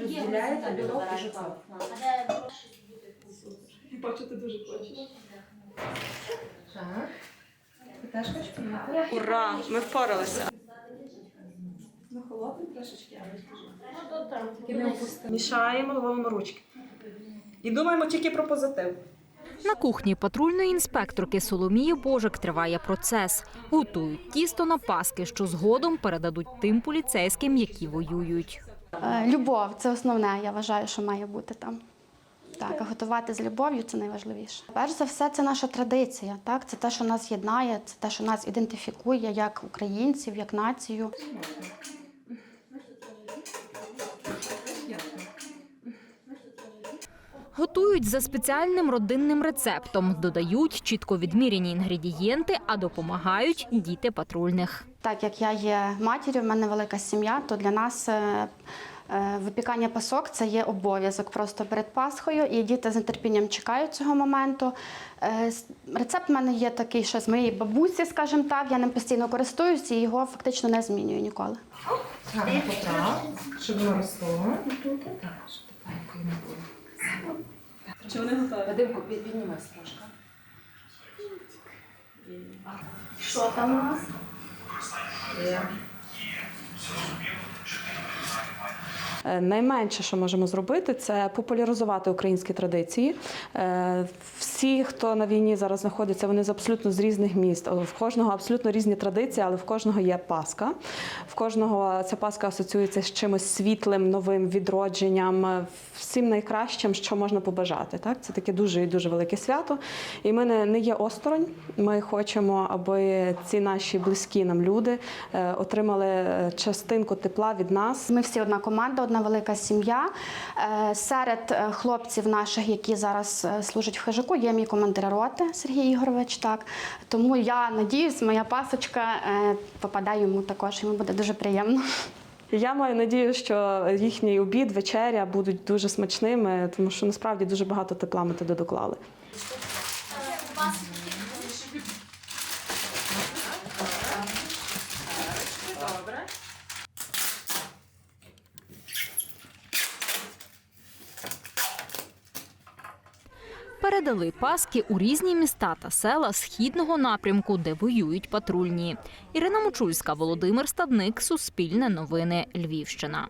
Розділяєте білок і жовток. Бачу, ти дуже хочеш. Так. Ти теж хочеш помити? Ура! Ми впоралися. Ну, холодно трошечки, але скажу. Тільки не опусти. Мішаємо, ловимо ручки. І думаємо тільки про позитив. На кухні патрульної інспекторки Соломії Божик триває процес. Готують тісто на паски, що згодом передадуть тим поліцейським, які воюють. Е, Любов це основне, я вважаю, що має бути там. Так, готувати з любов'ю це найважливіше. Перш за все, це наша традиція. Так, це те, що нас єднає, це те, що нас ідентифікує як українців, як націю. Готують за спеціальним родинним рецептом, додають чітко відміряні інгредієнти, а допомагають діти патрульних. Так як я є матір'ю, в мене велика сім'я, то для нас е, е, випікання пасок це є обов'язок просто перед Пасхою, і діти з нетерпінням чекають цього моменту. Е, Рецепт в мене є такий, що з моєї бабусі, скажімо так, я ним постійно користуюся і його фактично не змінюю ніколи. Гарно потрав, щоб воно росло. Так, щоб не було. Чи вони готові? Вадимку, піднімайся трошки. Що там у нас? Є. Е, Найменше, що можемо зробити, це популяризувати українські традиції. Е, Всі, хто на війні зараз знаходиться, вони з абсолютно з різних міст. В кожного абсолютно різні традиції, але в кожного є Пасха. В кожного ця Пасха асоціюється з чимось світлим, новим відродженням, е, всім найкращим, що можна побажати. Так? Це таке дуже і дуже велике свято. І ми не, не є осторонь. Ми хочемо, аби ці наші близькі нам люди е, отримали е, частинку тепла від нас. Ми всі одна команда, одна велика сім'я. Е, Серед е, хлопців наших, які зараз е, служать в хижаку, є мій командир роти Сергій Ігорович. Так тому я надіюсь, моя пасочка попадає йому також. Йому буде дуже приємно. Я маю надію, що їхній обід, вечеря будуть дуже смачними, тому що насправді дуже багато тепла ми туди доклали. Передали паски у різні міста та села східного напрямку, де воюють патрульні. Ірина Мочульська, Володимир Стадник, Суспільне новини, Львівщина.